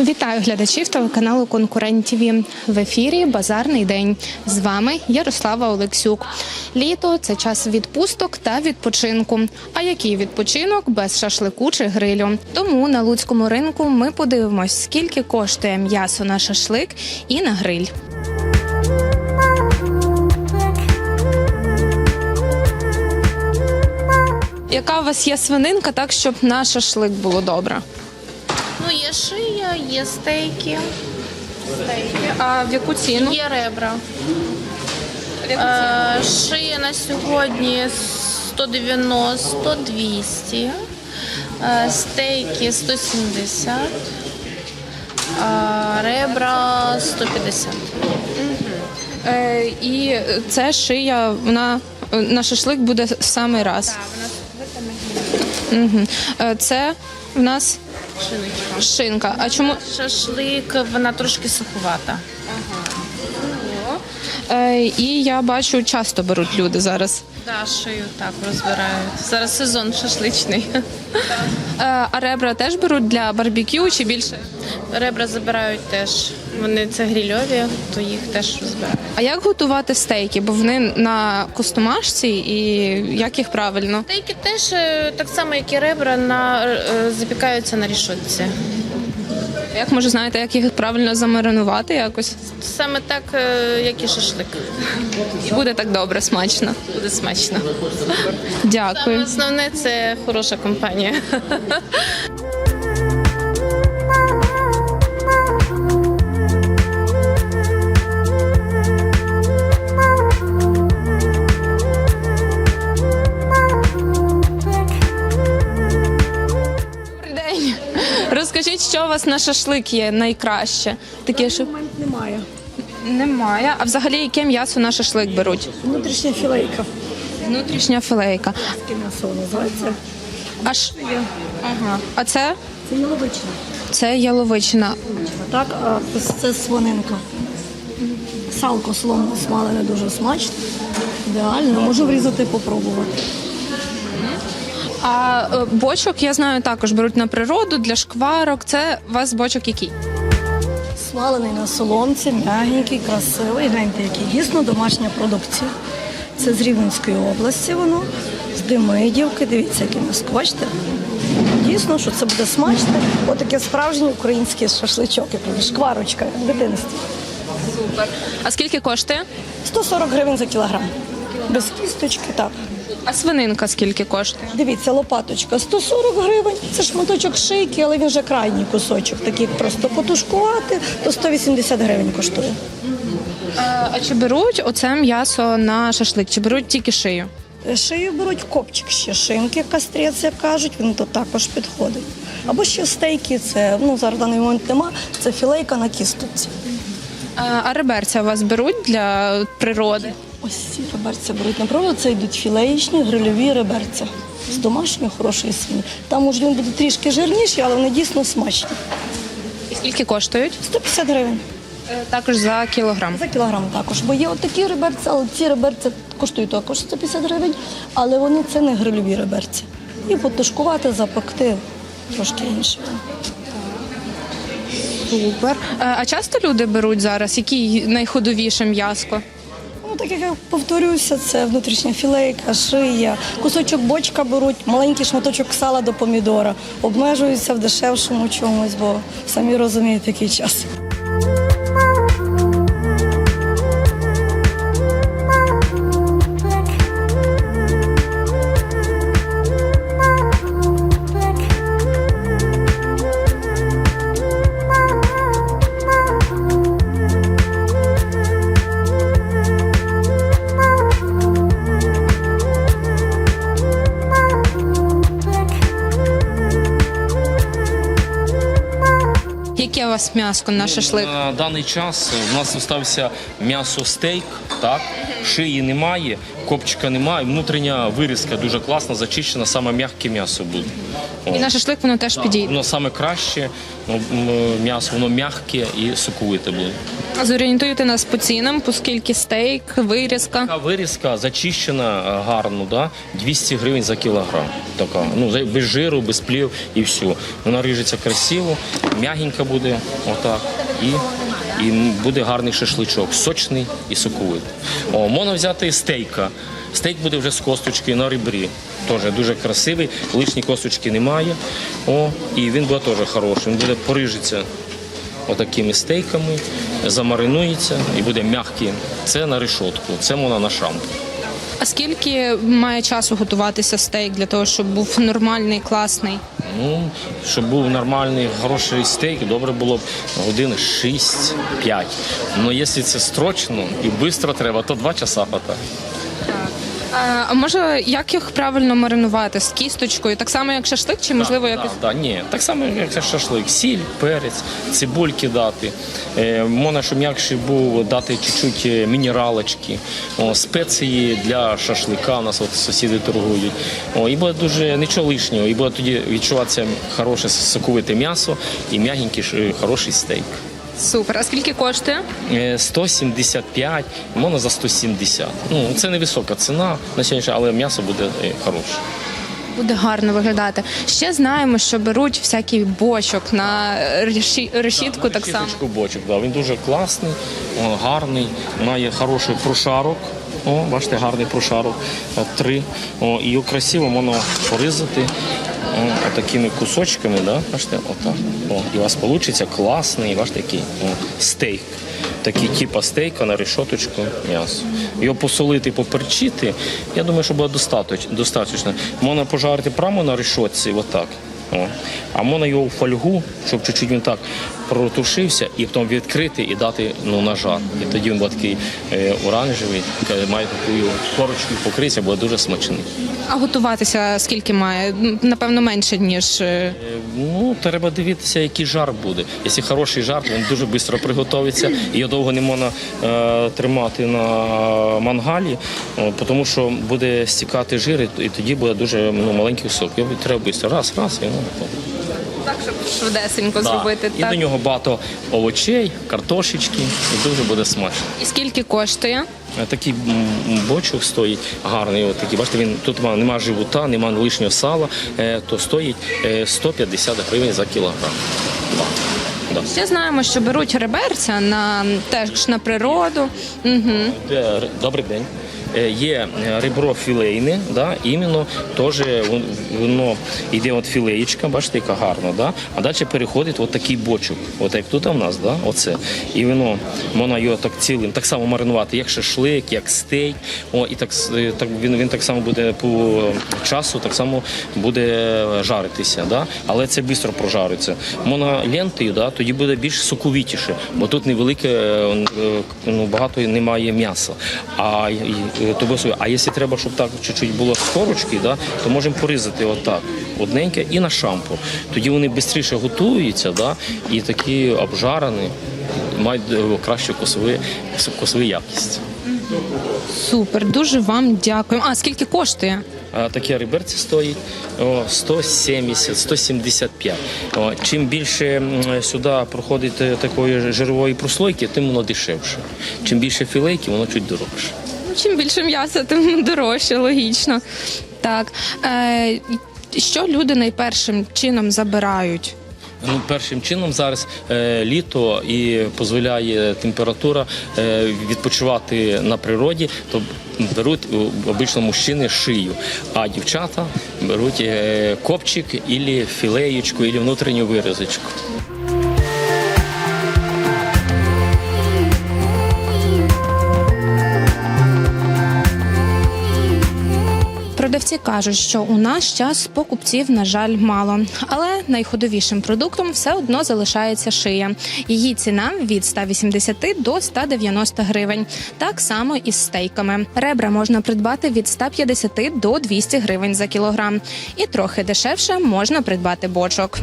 Вітаю глядачів телеканалу Конкурент ТВ. В ефірі Базарний день. З вами Ярослава Олексюк. Літо це час відпусток та відпочинку. А який відпочинок без шашлику чи грилю? Тому на луцькому ринку ми подивимось, скільки коштує м'ясо на шашлик і на гриль. Яка у вас є свининка, так щоб на шашлик було добре? Ну, є шия, є стейки, Стейки. А в яку ціну? є ребра. Е, шия на сьогодні 190, 200, е, стейки 170, а ребра 150. Е, і це шия, вона на шашлик буде в самий раз. Угу. Е, Це в нас Шиночка. шинка. А чому Шашлик, вона трошки суховата. Е, і я бачу, часто беруть люди зараз. Дашею так розбирають. Зараз сезон шашличний. Е, А ребра теж беруть для барбекю чи більше? Ребра забирають теж. Вони це грильові, то їх теж розбирають. А як готувати стейки? Бо вони на костомашці і як їх правильно? Стейки теж е, так само, як і ребра, на, е, запікаються на рішотці. Як може знаєте, як їх правильно замаринувати якось? Саме так, е, як і шашлик. І буде так добре, смачно. Буде смачно. Дякую. Саме основне це хороша компанія. Вас на шашлик є найкраще? Таке, що момент немає. немає. А взагалі яке м'ясо на шашлик беруть? Внутрішня філейка. Внутрішня філейка. Таке м'ясо називається. Аж ага. А це? Це яловичина. Це яловичина. Так, а це свининка. Салко слон смалене дуже смачно. Ідеально. Можу врізати попробувати. А е, бочок, я знаю, також беруть на природу для шкварок. Це у вас бочок який? Смалений на соломці, м'ягенький, красивий. Гляньте, який дійсно домашня продукція. Це з Рівненської області воно, з Демидівки. Дивіться, який м'яско. Бачите? Дійсно, що це буде смачно. Отаке справжній український шашличок, як шкварочка, в дитинстві. Супер. А скільки коштує? 140 гривень за кілограм. Без кісточки, так. А свининка скільки коштує? Дивіться, лопаточка 140 гривень. Це шматочок шийки, але він вже крайній кусочок. Такий просто потушкувати, то 180 гривень коштує. А, а чи беруть оце м'ясо на шашлик? Чи беруть тільки шию? Шию беруть копчик ще шинки, кастрець, як кажуть, він то також підходить. Або ще стейки, це ну зараз в даний момент нема. Це філейка на кісточці. А, а реберця у вас беруть для природи? Ось ці реберця беруть на. Це йдуть філеїчні, грильові реберця з домашньої хорошої свині. Там може він буде трішки жирніший, але вони дійсно смачні. І скільки коштують? 150 гривень. Е, Також за кілограм. За кілограм також. Бо є отакі реберці, але ці реберці коштують також 150 гривень, але вони це не грильові реберці. І потушкувати, запекти трошки інше. Супер. Е, А часто люди беруть зараз? Які найходовіше м'яско? Ну, так як я повторююся, це внутрішня філейка, шия, кусочок бочка беруть, маленький шматочок сала до помідора. Обмежуються в дешевшому чомусь, бо самі розумієте, який час. Яке у вас м'яско на шашлик? На даний час у нас залишився м'ясо стейк, так, шиї немає, копчика немає, внутрішня вирізка дуже класна, зачищена, саме м'яке м'ясо буде. І на шашлик воно теж підійде. Воно саме краще, м'ясо, воно м'яке і соковите буде. А зорієнтуєте нас по цінам, по скільки стейк, вирізка. Така вирізка зачищена е, гарно, да? 200 гривень за кілограм. Така. Ну, без жиру, без плів і все. Вона ріжеться красиво, м'ягенька буде отак. І, і буде гарний шашличок, сочний і соковитий. О, можна взяти стейка. Стейк буде вже з косточки на ребрі. Теж дуже красивий, лишні косточки немає. О, і він буде теж хороший. Він буде порижиться отакими стейками, замаринується і буде м'який. Це на решотку, це можна на шампу. А скільки має часу готуватися стейк для того, щоб був нормальний, класний? Ну, щоб був нормальний, хороший стейк, добре було б годин 6-5. Ну, якщо це строчно і швидко треба, то 2 часа хватає. А, може, як їх правильно маринувати з кісточкою? Так само, як шашлик, чи можливо якось? Да, ні, так само, як шашлик. Сіль, перець, цибульки дати. Е, можна, щоб м'якший був, дати чуть-чуть е, мінералочки, о, спеції для шашлика. У нас от сусіди торгують. О, і буде дуже нічого лишнього, і буде тоді відчуватися хороше соковите м'ясо і м'ягенький хороший стейк. Супер. А скільки коштує? Е, 175, можна за 170. Ну, це невисока ціна на сьогодні, але м'ясо буде е, хороше. Буде гарно виглядати. Ще знаємо, що беруть всякий бочок на реші- решітку так само. Бочок, да. Він дуже класний, о, гарний, має хороший прошарок. О, бачите, гарний прошарок. Три. О, і його красиво можна порізати о, такими кусочками, да? бачите, отак. О, і у вас вийде класний, ваш такий о, стейк. Такий типа стейка на решоточку м'ясо. Його посолити, поперчити, я думаю, що буде достатньо. Можна пожарити прямо на решотці, отак. О. А можна його в фольгу, щоб чуть-чуть він так протушився, і потім відкрити і дати ну, на жар. І тоді він буде такий е, оранжевий, має таку корочку покриття, буде дуже смачний. А готуватися скільки має? Напевно, менше, ніж. Е, Ну, треба дивитися, який жар буде. Якщо хороший жар, він дуже швидко приготується, його довго не можна е, тримати на мангалі, е, тому що буде стікати жир, і- тоді буде дуже ну, маленький сок. Його треба швидко раз, раз, і ну. Так, щоб швидесенько Да. зробити. І Так. до нього багато овочей, картошечки, і дуже буде смачно. І скільки коштує? Е, Такий м, бочок стоїть гарний. От такий, бачите, він тут нема, нема живота, нема лишнього сала, е, то стоїть е, 150 гривень за кілограм. Да. Да. Ще знаємо, що беруть реберця на теж на природу. Угу. Р- Добрий день. Е, Є е, ребро філейне, да, іменно теж воно йде от філеєчка, бачите, яка гарна, да? а далі переходить от такий бочок, от як тут у нас, да? оце. І воно можна його так цілим, так само маринувати, як шашлик, як стейк. О, і так, е, так він, він так само буде по часу, так само буде жаритися, да? але це швидко прожариться. Можна лентою, да? тоді буде більш соковитіше, бо тут невелике, ну, багато немає м'яса. А, е, то без- а якщо треба, щоб так чуть-чуть було з корочки, да, то можемо порізати отак, одненьке і на шампур. Тоді вони швидше готуються, да, і такі обжарені, мають е, кращу косову, косову якість. Супер, дуже вам дякую. А скільки коштує? Такі реберці стоїть 170, 175. Чим більше сюди проходить е, такої жирової прослойки, тим воно дешевше. Чим більше філейки, воно чуть дорожче. Чим більше м'яса, тим дорожче, логічно. Так. Е, що люди найпершим чином забирають? Ну, першим чином зараз е, літо і дозволяє температура е, відпочивати на природі, то беруть обично мужчини шию, а дівчата беруть е, копчик, ілі філеєчку, ілі внутрішню вирізочку. Продавці кажуть, що у наш час покупців, на жаль, мало, але найходовішим продуктом все одно залишається шия. Її ціна від 180 до 190 гривень. Так само і з стейками. Ребра можна придбати від 150 до 200 гривень за кілограм. І трохи дешевше можна придбати бочок.